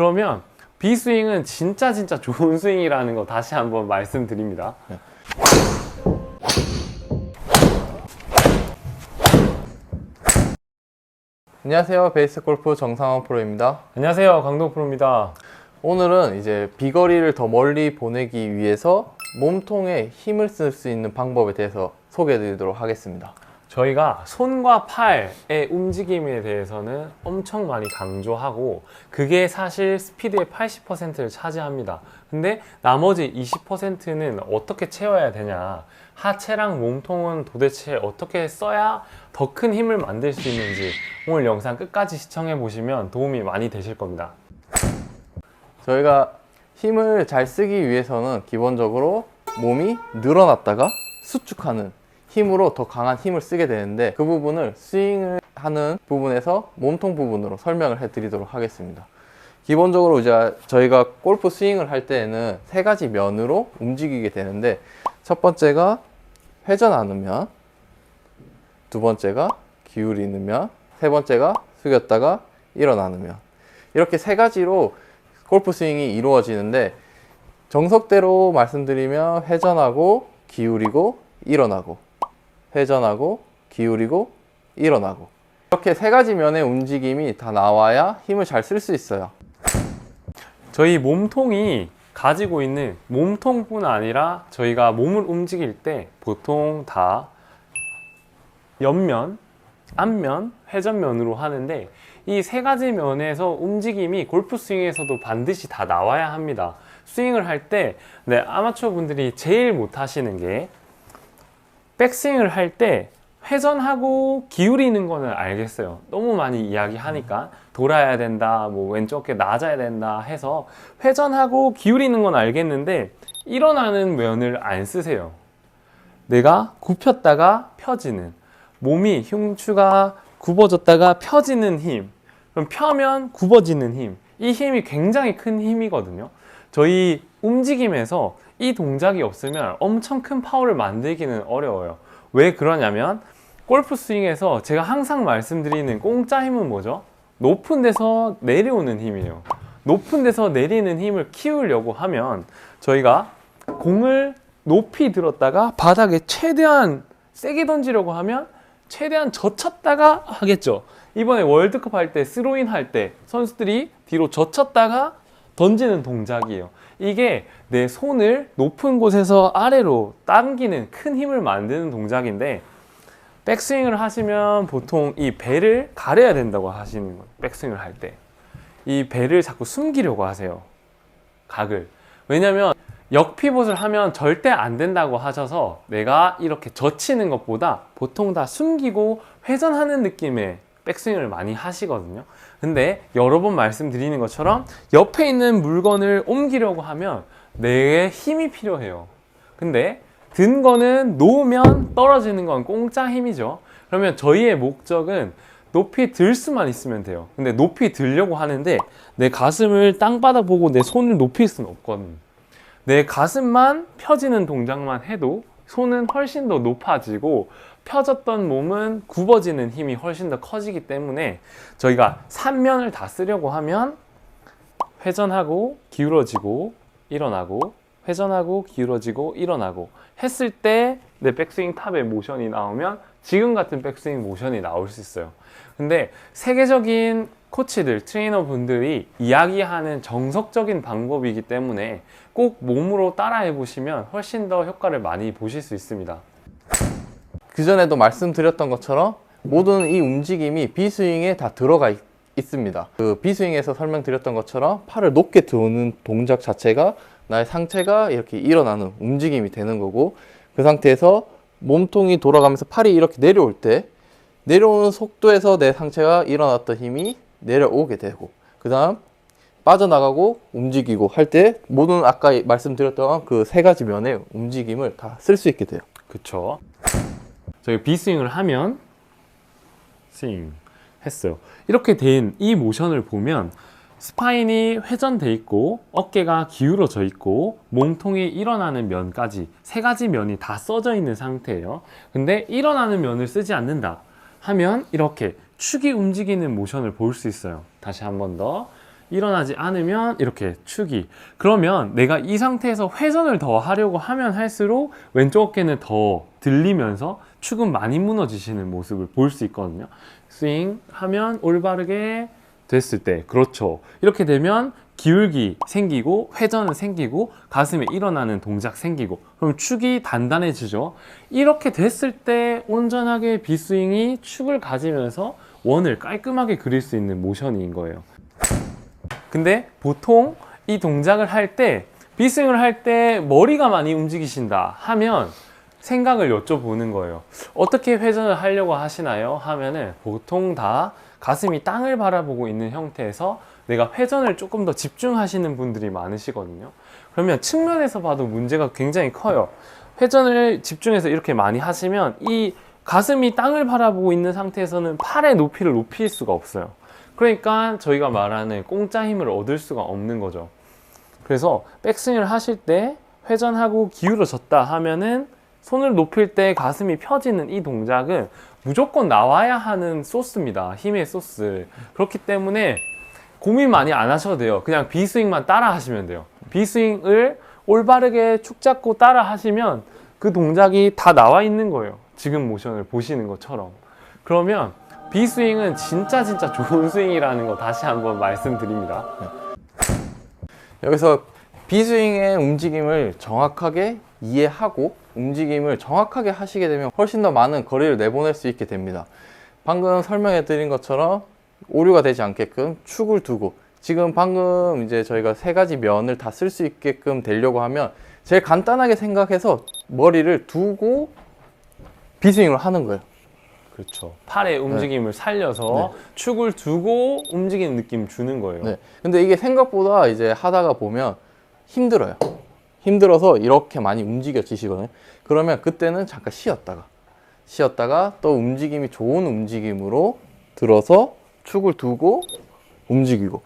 그러면 비스윙은 진짜 진짜 좋은 스윙이라는 거 다시 한번 말씀드립니다. 안녕하세요. 베이스 골프 정상원 프로입니다. 안녕하세요. 강동 프로입니다. 오늘은 이제 비거리를 더 멀리 보내기 위해서 몸통에 힘을 쓸 수 있는 방법에 대해서 소개해 드리도록 하겠습니다. 저희가 손과 팔의 움직임에 대해서는 엄청 많이 강조하고 그게 사실 스피드의 80%를 차지합니다. 근데 나머지 20%는 어떻게 채워야 되냐? 하체랑 몸통은 도대체 어떻게 써야 더 큰 힘을 만들 수 있는지 오늘 영상 끝까지 시청해 보시면 도움이 많이 되실 겁니다. 저희가 힘을 잘 쓰기 위해서는 기본적으로 몸이 늘어났다가 수축하는 힘으로 더 강한 힘을 쓰게 되는데 그 부분을 스윙을 하는 부분에서 몸통 부분으로 설명을 해 드리도록 하겠습니다. 기본적으로 이제 저희가 골프 스윙을 할 때에는 세 가지 면으로 움직이게 되는데 첫 번째가 회전하는 면, 두 번째가 기울이는 면, 세 번째가 숙였다가 일어나는 면. 이렇게 세 가지로 골프 스윙이 이루어지는데 정석대로 말씀드리면 회전하고 기울이고 일어나고 회전하고 기울이고 일어나고 이렇게 세 가지 면의 움직임이 다 나와야 힘을 잘 쓸 수 있어요. 저희 몸통이 가지고 있는 몸통뿐 아니라 저희가 몸을 움직일 때 보통 다 옆면, 앞면, 회전면으로 하는데 이 세 가지 면에서 움직임이 골프 스윙에서도 반드시 다 나와야 합니다. 스윙을 할 때 네, 아마추어 분들이 제일 못 하시는 게 백스윙을 할 때 회전하고 기울이는 거는 알겠어요. 너무 많이 이야기하니까 돌아야 된다, 뭐 왼쪽 어깨 낮아야 된다 해서 회전하고 기울이는 건 알겠는데 일어나는 면을 안 쓰세요. 내가 굽혔다가 펴지는 몸이 흉추가 굽어졌다가 펴지는 힘 그럼 펴면 굽어지는 힘 이 힘이 굉장히 큰 힘이거든요 저희 움직임에서 이 동작이 없으면 엄청 큰 파워를 만들기는 어려워요 왜 그러냐면 골프 스윙에서 제가 항상 말씀드리는 공짜 힘은 뭐죠? 높은 데서 내려오는 힘이에요 높은 데서 내리는 힘을 키우려고 하면 저희가 공을 높이 들었다가 바닥에 최대한 세게 던지려고 하면 최대한 젖혔다가 하겠죠. 이번에 월드컵 할 때 스로인 할 때 선수들이 뒤로 젖혔다가 던지는 동작이에요. 이게 내 손을 높은 곳에서 아래로 당기는 큰 힘을 만드는 동작인데 백스윙을 하시면 보통 이 배를 가려야 된다고 하시는 거예요. 백스윙을 할 때. 이 배를 자꾸 숨기려고 하세요. 각을. 왜냐면 역 피봇을 하면 절대 안 된다고 하셔서 내가 이렇게 젖히는 것보다 보통 다 숨기고 회전하는 느낌의 백스윙을 많이 하시거든요. 근데 여러 번 말씀드리는 것처럼 옆에 있는 물건을 옮기려고 하면 내 힘이 필요해요. 근데 든 거는 놓으면 떨어지는 건 공짜 힘이죠. 그러면 저희의 목적은 높이 들 수만 있으면 돼요. 근데 높이 들려고 하는데 내 가슴을 땅바닥 보고 내 손을 높일 수는 없거든. 내 가슴만 펴지는 동작만 해도 손은 훨씬 더 높아지고 펴졌던 몸은 굽어지는 힘이 훨씬 더 커지기 때문에 저희가 삼면을 다 쓰려고 하면 회전하고 기울어지고 일어나고 회전하고 기울어지고 일어나고 했을 때 내 백스윙 탑의 모션이 나오면 지금 같은 백스윙 모션이 나올 수 있어요. 근데 세계적인 코치들, 트레이너 분들이 이야기하는 정석적인 방법이기 때문에 꼭 몸으로 따라해 보시면 훨씬 더 효과를 많이 보실 수 있습니다. 그 전에도 말씀드렸던 것처럼 모든 이 움직임이 비스윙에 다 들어가 있, 있습니다. 그 비스윙에서 설명드렸던 것처럼 팔을 높게 드는 동작 자체가 나의 상체가 이렇게 일어나는 움직임이 되는 거고 그 상태에서 몸통이 돌아가면서 팔이 이렇게 내려올 때 내려오는 속도에서 내 상체가 일어났던 힘이 내려오게 되고 그 다음 빠져나가고 움직이고 할 때 모든 아까 말씀드렸던 그 세 가지 면의 움직임을 다 쓸 수 있게 돼요. 그쵸? 저희 비스윙을 하면 스윙 했어요. 이렇게 된 이 모션을 보면 스파인이 회전돼 있고 어깨가 기울어져 있고 몸통이 일어나는 면까지 세 가지 면이 다 써져 있는 상태예요. 근데 일어나는 면을 쓰지 않는다 하면 이렇게 축이 움직이는 모션을 볼 수 있어요. 다시 한 번 더. 일어나지 않으면 이렇게 축이. 그러면 내가 이 상태에서 회전을 더 하려고 하면 할수록 왼쪽 어깨는 더 들리면서 축은 많이 무너지시는 모습을 볼 수 있거든요. 스윙 하면 올바르게 됐을 때 그렇죠. 이렇게 되면 기울기 생기고 회전은 생기고 가슴에 일어나는 동작 생기고 그럼 축이 단단해지죠. 이렇게 됐을 때 온전하게 비스윙이 축을 가지면서 원을 깔끔하게 그릴 수 있는 모션인 거예요. 근데 보통 이 동작을 할 때 비스윙을 할 때 머리가 많이 움직이신다 하면 생각을 여쭤보는 거예요. 어떻게 회전을 하려고 하시나요? 하면은 보통 다 가슴이 땅을 바라보고 있는 형태에서 내가 회전을 조금 더 집중하시는 분들이 많으시거든요. 그러면 측면에서 봐도 문제가 굉장히 커요. 회전을 집중해서 이렇게 많이 하시면 이 가슴이 땅을 바라보고 있는 상태에서는 팔의 높이를 높일 수가 없어요. 그러니까 저희가 말하는 공짜 힘을 얻을 수가 없는 거죠. 그래서 백스윙을 하실 때 회전하고 기울어졌다 하면은 손을 높일 때 가슴이 펴지는 이 동작은 무조건 나와야 하는 소스입니다. 힘의 소스. 그렇기 때문에 고민 많이 안 하셔도 돼요. 그냥 비스윙만 따라 하시면 돼요. 비스윙을 올바르게 축 잡고 따라 하시면 그 동작이 다 나와 있는 거예요. 지금 모션을 보시는 것처럼. 그러면 비스윙은 진짜 진짜 좋은 스윙이라는 거 다시 한번 말씀드립니다. 여기서 비스윙의 움직임을 정확하게 이해하고 움직임을 정확하게 하시게 되면 훨씬 더 많은 거리를 내보낼 수 있게 됩니다. 방금 설명해 드린 것처럼 오류가 되지 않게끔 축을 두고 지금 방금 이제 저희가 세 가지 면을 다 쓸 수 있게끔 되려고 하면 제일 간단하게 생각해서 머리를 두고 비스윙을 하는 거예요. 그렇죠. 팔의 움직임을 살려서 축을 두고 움직이는 느낌 주는 거예요. 네. 근데 이게 생각보다 이제 하다가 보면 힘들어요. 힘들어서 이렇게 많이 움직여지시거든요. 그러면 그때는 잠깐 쉬었다가 쉬었다가 또 움직임이 좋은 움직임으로 들어서 축을 두고 움직이고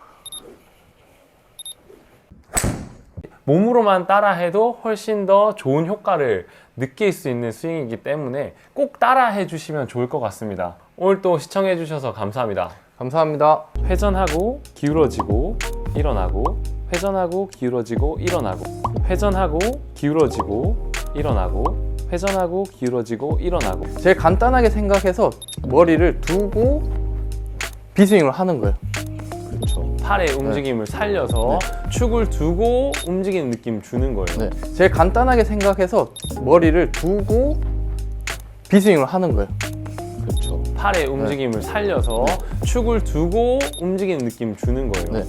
몸으로만 따라해도 훨씬 더 좋은 효과를 느낄 수 있는 스윙이기 때문에 꼭 따라해 주시면 좋을 것 같습니다. 오늘 또 시청해 주셔서 감사합니다. 감사합니다. 회전하고 기울어지고 일어나고 회전하고 기울어지고 일어나고 회전하고 기울어지고 일어나고 회전하고 기울어지고 일어나고 제일 간단하게 생각해서 머리를 두고 비스윙을 하는 거예요. 그렇죠. 팔의 움직임을 살려서 축을 두고 움직이는 느낌 주는 거예요. 네. 제일 간단하게 생각해서 머리를 두고 비스윙을 하는 거예요. 그렇죠. 팔의 움직임을 살려서 축을 두고 움직이는 느낌 주는 거예요. 네.